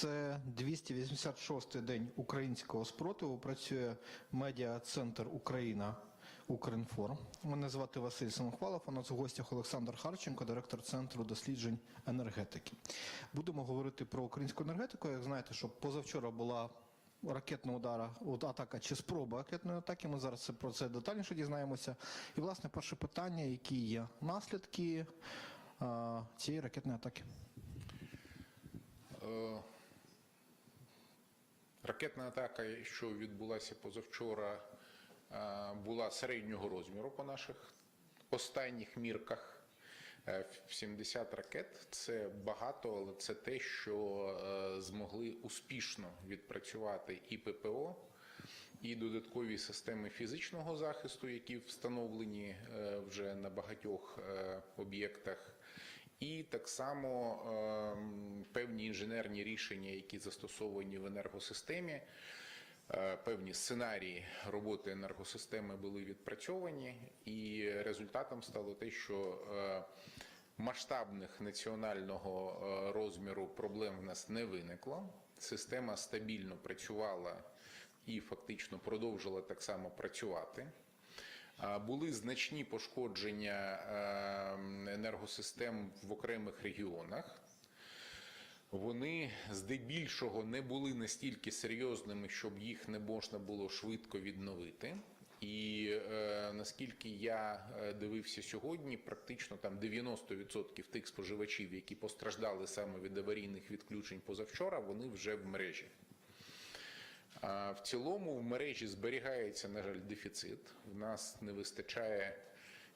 Це 286-й день українського спротиву. Працює медіа-центр Україна Укрінформ. Мене звати Василь Самохвалов. У нас у гостях Олександр Харченко, директор центру досліджень енергетики. Будемо говорити про українську енергетику. Як знаєте, що позавчора була ракетна удара, от атака чи спроба ракетної атаки. Ми зараз про це детальніше дізнаємося. І власне перше питання: які є наслідки а, цієї ракетної атаки? Е, Ракетна атака, що відбулася позавчора, е, була середнього розміру по наших останніх мірках. Е, 70 ракет це багато, але це те, що е, змогли успішно відпрацювати і ППО, і додаткові системи фізичного захисту, які встановлені е, вже на багатьох е, об'єктах, і так само ем, певні інженерні рішення, які застосовані в енергосистемі. Е, Певні сценарії роботи енергосистеми були відпрацьовані, і результатом стало те, що е, масштабних національного е, розміру проблем в нас не виникло. Система стабільно працювала і фактично продовжила так само працювати. Були значні пошкодження е, енергосистем в окремих регіонах. Вони здебільшого не були настільки серйозними, щоб їх не можна було швидко відновити. І е, наскільки я е, дивився сьогодні, практично там 90% тих споживачів, які постраждали саме від аварійних відключень позавчора, вони вже в мережі. А в цілому в мережі зберігається, на жаль, дефіцит. В нас не вистачає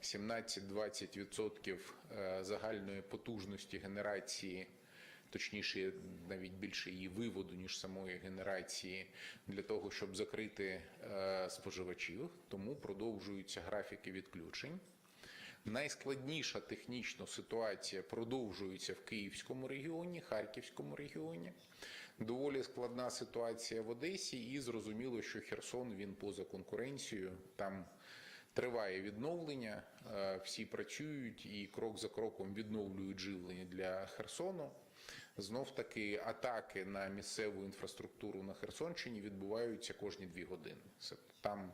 17-20% е, загальної потужності генерації, точніше, навіть більше її виводу, ніж самої генерації, для того, щоб закрити е, споживачів. Тому продовжуються графіки відключень. Найскладніша технічно ситуація продовжується в Київському регіоні, Харківському регіоні. Доволі складна ситуація в Одесі, і зрозуміло, що Херсон він поза конкуренцією. Там триває відновлення, е, всі працюють і крок за кроком відновлюють живлення для Херсону. Знов таки атаки на місцеву інфраструктуру на Херсонщині відбуваються кожні дві години. Там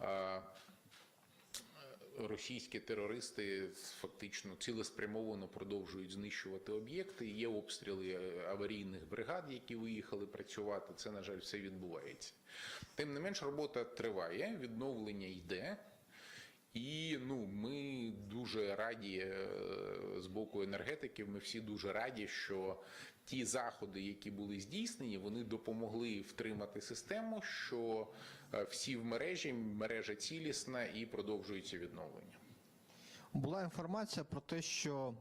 е, російські терористи фактично цілеспрямовано продовжують знищувати об'єкти. Є обстріли аварійних бригад, які виїхали працювати. Це, на жаль, все відбувається. Тим не менш, робота триває, відновлення йде. І ну, ми дуже раді е, з боку енергетиків. Ми всі дуже раді, що ті заходи, які були здійснені, вони допомогли втримати систему, що е, всі в мережі, мережа цілісна і продовжується відновлення. Була інформація про те, що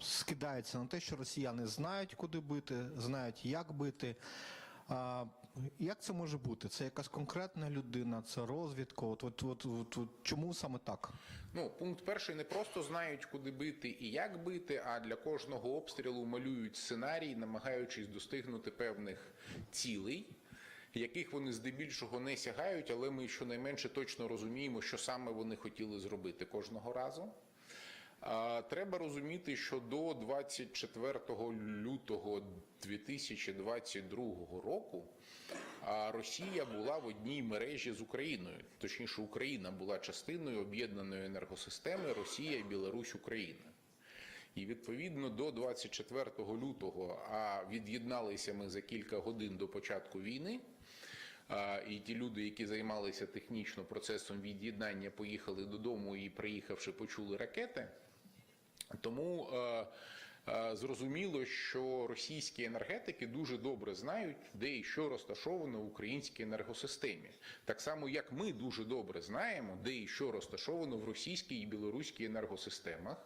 скидається на те, що росіяни знають, куди бити, знають, як бити. Як це може бути? Це якась конкретна людина, це розвідка. От, от, от, от, от чому саме так? Ну, пункт перший не просто знають, куди бити і як бити, а для кожного обстрілу малюють сценарій, намагаючись достигнути певних цілей. Яких вони здебільшого не сягають, але ми щонайменше точно розуміємо, що саме вони хотіли зробити кожного разу. Треба розуміти, що до 24 лютого 2022 року Росія була в одній мережі з Україною. Точніше, Україна була частиною об'єднаної енергосистеми Росія, Білорусь, Україна. І відповідно до 24 лютого, а від'єдналися ми за кілька годин до початку війни. І ті люди, які займалися технічно процесом від'єднання, поїхали додому і, приїхавши, почули ракети. Тому е, е, зрозуміло, що російські енергетики дуже добре знають, де і що розташовано в українській енергосистемі. Так само, як ми дуже добре знаємо, де і що розташовано в російській і білоруській енергосистемах.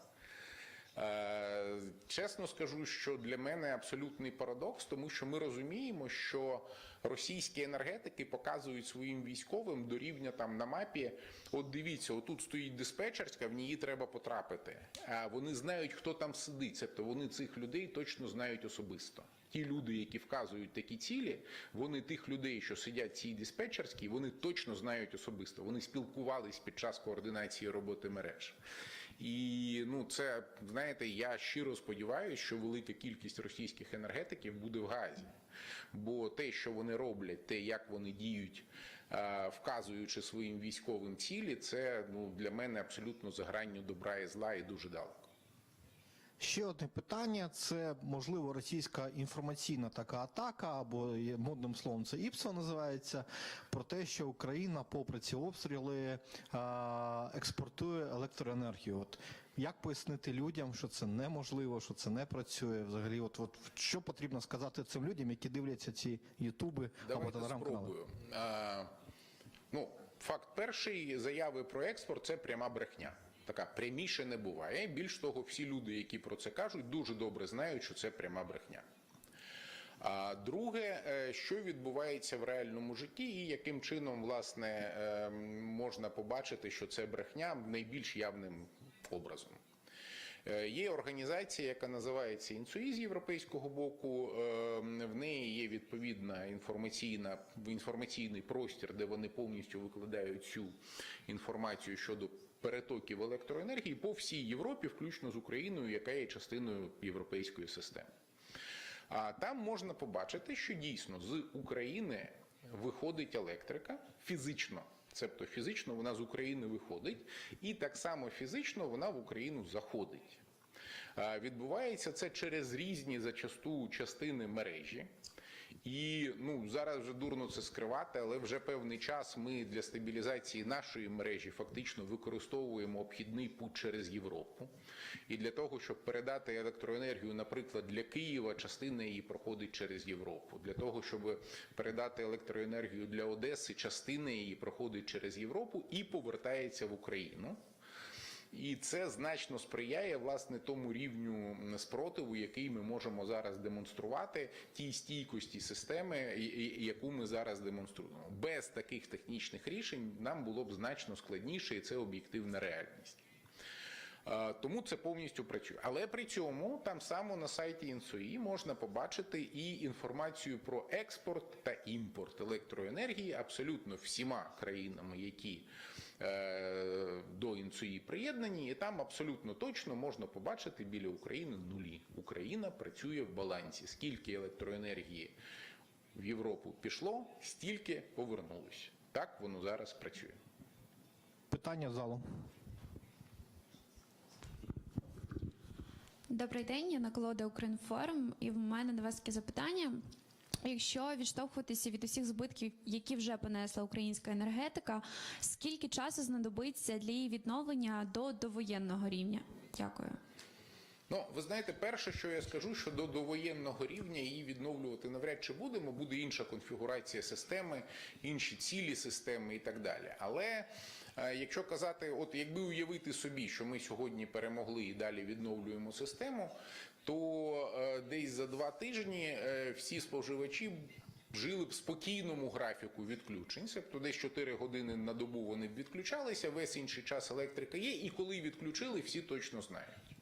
Е, Чесно скажу, що для мене абсолютний парадокс, тому що ми розуміємо, що російські енергетики показують своїм військовим до рівня там на мапі. От дивіться, отут стоїть диспетчерська, в ній треба потрапити. А вони знають, хто там сидить. Тобто вони цих людей точно знають особисто. Ті люди, які вказують такі цілі, вони тих людей, що сидять цій диспетчерській, вони точно знають особисто. Вони спілкувались під час координації роботи мереж. І ну, це знаєте, я щиро сподіваюся, що велика кількість російських енергетиків буде в Газі. Бо те, що вони роблять, те, як вони діють, е, вказуючи своїм військовим цілі, це ну, для мене абсолютно за гранню добра і зла і дуже далеко. Ще одне питання: це можливо російська інформаційна така атака, або модним словом це ІПСО називається, про те, що Україна, попри ці обстріли, експортує електроенергію. От як пояснити людям, що це неможливо, що це не працює? Взагалі, от, от що потрібно сказати цим людям, які дивляться ці ютуби або телеграм-канали? ну, факт перший заяви про експорт це пряма брехня. Така пряміше не буває. Більш того, всі люди, які про це кажуть, дуже добре знають, що це пряма брехня. А друге, е, що відбувається в реальному житті, і яким чином власне е, можна побачити, що це брехня найбільш явним образом. Е, Є організація, яка називається Інсуї з європейського боку. В неї є відповідна інформаційна інформаційний простір, де вони повністю викладають цю інформацію щодо перетоків електроенергії по всій Європі, включно з Україною, яка є частиною європейської системи. А там можна побачити, що дійсно з України виходить електрика фізично. Цебто фізично вона з України виходить, і так само фізично вона в Україну заходить. Відбувається це через різні зачасту частини мережі. І ну зараз вже дурно це скривати, але вже певний час ми для стабілізації нашої мережі фактично використовуємо обхідний путь через Європу. І для того, щоб передати електроенергію, наприклад, для Києва, частина її проходить через Європу. Для того, щоб передати електроенергію для Одеси, частина її проходить через Європу і повертається в Україну. І це значно сприяє власне тому рівню спротиву, який ми можемо зараз демонструвати, тій стійкості системи, яку ми зараз демонструємо. Без таких технічних рішень нам було б значно складніше, і це об'єктивна реальність. Тому це повністю працює. Але при цьому там само на сайті Інсої можна побачити і інформацію про експорт та імпорт електроенергії абсолютно всіма країнами, які до Інсої приєднані, і там абсолютно точно можна побачити біля України нулі. Україна працює в балансі. Скільки електроенергії в Європу пішло, стільки повернулось. Так воно зараз працює. Питання залу. Добрий день, я Наколода Укрінформ, і в мене до вас таке запитання. Якщо відштовхуватися від усіх збитків, які вже понесла українська енергетика, скільки часу знадобиться для її відновлення до довоєнного рівня? Дякую. Ну, ви знаєте, перше, що я скажу, що до довоєнного рівня її відновлювати навряд чи будемо, буде інша конфігурація системи, інші цілі системи і так далі. Але е, якщо казати, от якби уявити собі, що ми сьогодні перемогли і далі відновлюємо систему, то е, десь за два тижні е, всі споживачі жили б в спокійному графіку відключень, тобто десь 4 години на добу вони б відключалися, весь інший час електрика є, і коли відключили, всі точно знають.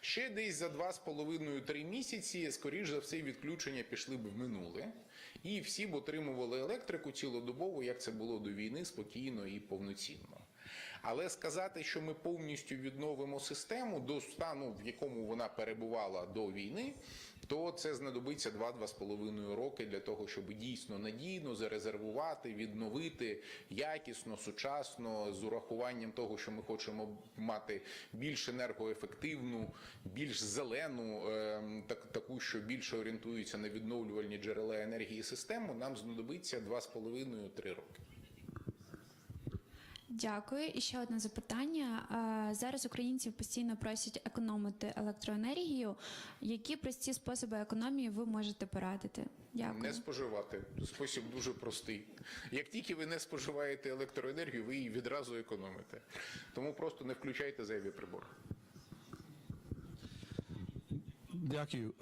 Ще десь за 2,5-3 місяці, скоріш за все, відключення пішли б в минуле, і всі б отримували електрику цілодобово, як це було до війни, спокійно і повноцінно. Але сказати, що ми повністю відновимо систему до стану, в якому вона перебувала до війни, то це знадобиться 2-2,5 роки для того, щоб дійсно надійно зарезервувати, відновити якісно, сучасно, з урахуванням того, що ми хочемо мати більш енергоефективну, більш зелену, е, так, таку, що більше орієнтується на відновлювальні джерела енергії систему, нам знадобиться 2,5-3 роки. Дякую. І ще одне запитання. Зараз українців постійно просять економити електроенергію. Які прості способи економії ви можете порадити? Дякую. Не споживати. Спосіб дуже простий. Як тільки ви не споживаєте електроенергію, ви її відразу економите. Тому просто не включайте зайві прибори. Дякую.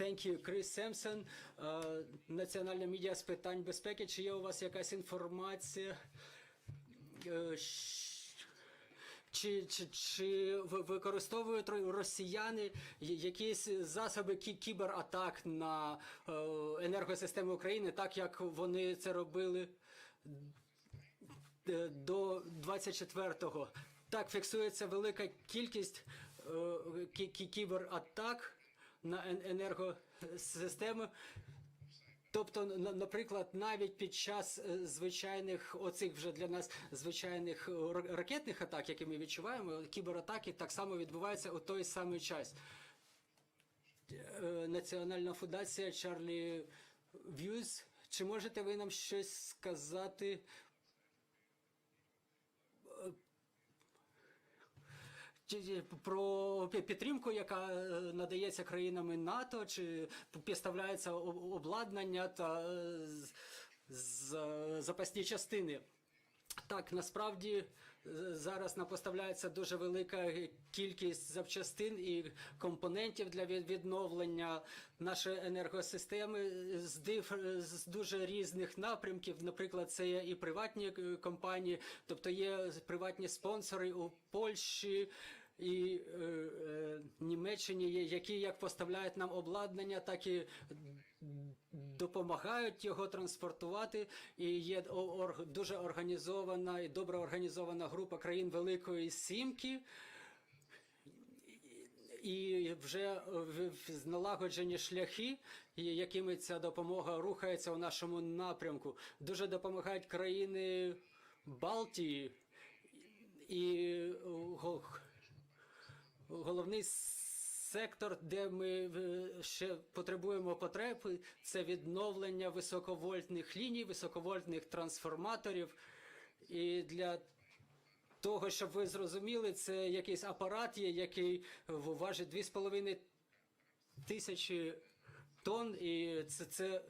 Thank you, Крис Семсон, Е, Національне медіа з питань безпеки. Чи є у вас якась інформація? Е, Чи, чи, чи використовують росіяни якісь засоби кібератак на е, енергосистему України, так як вони це робили до 24-го. Так, фіксується велика кількість е, кі- кі- кібератак на ен- енергосистему. Тобто, наприклад, навіть під час е, звичайних, оцих вже для нас звичайних е, ракетних атак, які ми відчуваємо, кібератаки так само відбуваються у той самий час. Е, Національна фундація Чарлі В'юз. Чи можете ви нам щось сказати Чи- чи про підтримку, яка е, надається країнами НАТО, чи підставляється обладнання та е, з- з- запасні частини. Так, насправді е, зараз нам поставляється дуже велика кількість запчастин і компонентів для від- відновлення нашої енергосистеми з, див, з дуже різних напрямків. Наприклад, це є і приватні е, компанії, тобто є приватні спонсори у Польщі. І е, е, Німеччині, які як поставляють нам обладнання, так і допомагають його транспортувати. І є ор- дуже організована і добре організована група країн Великої Сімки. І вже налагоджені шляхи, якими ця допомога рухається у нашому напрямку. Дуже допомагають країни Балтії і головний сектор, де ми е, ще потребуємо потреб, це відновлення високовольтних ліній, високовольтних трансформаторів. І для того, щоб ви зрозуміли, це якийсь апарат є, який важить 2,5 тисячі тонн, і це, це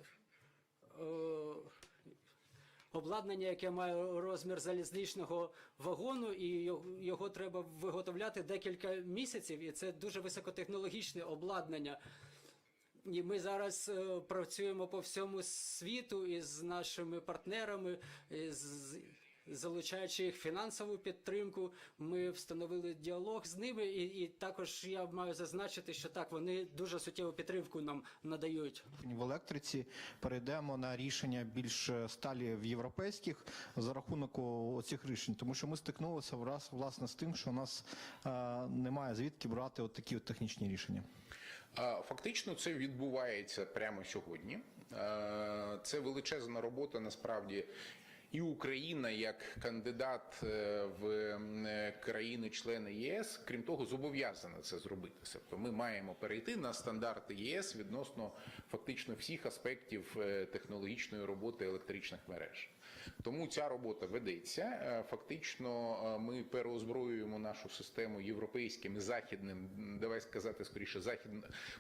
обладнання, яке має розмір залізничного вагону, і його, треба виготовляти декілька місяців, і це дуже високотехнологічне обладнання. І ми зараз е, працюємо по всьому світу із нашими партнерами, з, залучаючи їх фінансову підтримку. Ми встановили діалог з ними, і, і також я маю зазначити, що так вони дуже суттєву підтримку нам надають. В електриці перейдемо на рішення більш е, сталі в європейських за рахунок о- цих рішень, тому що ми стикнулися враз власне з тим, що у нас е, немає звідки брати от такі от технічні рішення. Фактично це відбувається прямо сьогодні. Е, Це величезна робота насправді. І Україна як кандидат е, в е, країни-члени ЄС, крім того, зобов'язана це зробити. Тобто ми маємо перейти на стандарти єС відносно фактично всіх аспектів е, технологічної роботи електричних мереж. Тому ця робота ведеться. Е, Фактично, е, ми переозброюємо нашу систему європейським західним, давай сказати скоріше, захід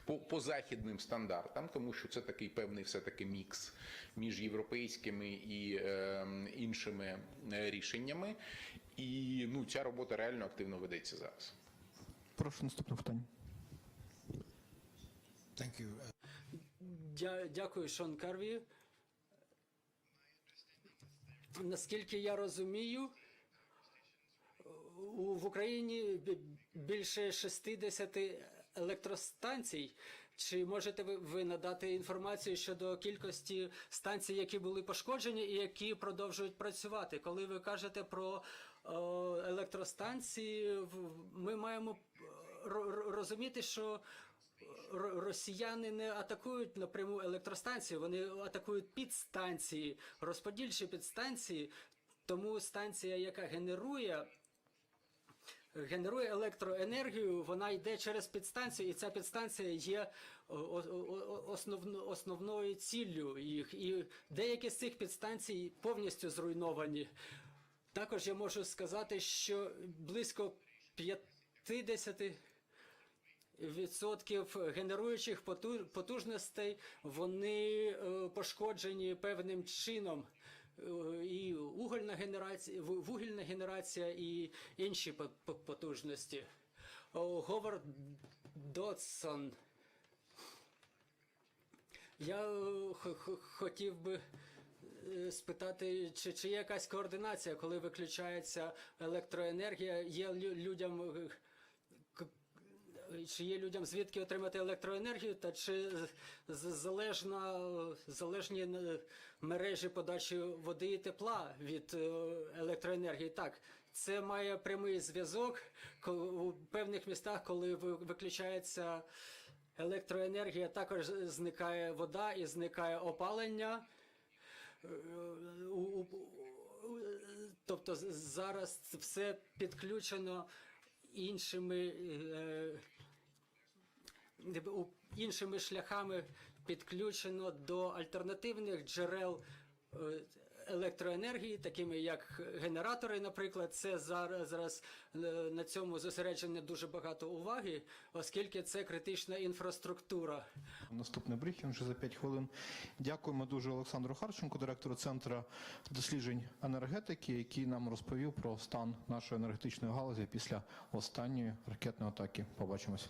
по, по західним стандартам, тому що це такий певний все-таки мікс між європейськими і е, іншими е, рішеннями. І ну, ця робота реально активно ведеться зараз. Прошу наступне питання. Thank Дякую, Шон Карві. Наскільки я розумію, в Україні більше 60 електростанцій. Чи можете ви, надати інформацію щодо кількості станцій, які були пошкоджені і які продовжують працювати? Коли ви кажете про е, електростанції, ми маємо ро- розуміти, що росіяни не атакують напряму електростанції, вони атакують підстанції, розподільчі підстанції. Тому станція, яка генерує. Генерує електроенергію, вона йде через підстанцію, і ця підстанція є основно- основною ціллю їх. І деякі з цих підстанцій повністю зруйновані. Також я можу сказати, що близько 50 відсотків генеруючих поту- потужностей вони е, пошкоджені певним чином. Е, І угольна генерація, вугільна генерація і інші по- по- потужності. Говард Додсон. Я е, хотів би спитати, чи, чи є якась координація, коли виключається електроенергія, є людям чи є людям звідки отримати електроенергію, та чи залежна, залежні е, мережі подачі води і тепла від е, електроенергії? Так, це має прямий зв'язок у певних містах, коли ви- виключається електроенергія, також зникає вода і зникає опалення. Е, Тобто зараз все підключено іншими, іншими шляхами підключено до альтернативних джерел е, електроенергії, такими як генератори, наприклад, це зараз, зараз е, на цьому зосереджено дуже багато уваги, оскільки це критична інфраструктура. Наступний брифінг вже за 5 хвилин. Дякуємо дуже Олександру Харченку, директору Центру досліджень енергетики, який нам розповів про стан нашої енергетичної галузі після останньої ракетної атаки. Побачимось.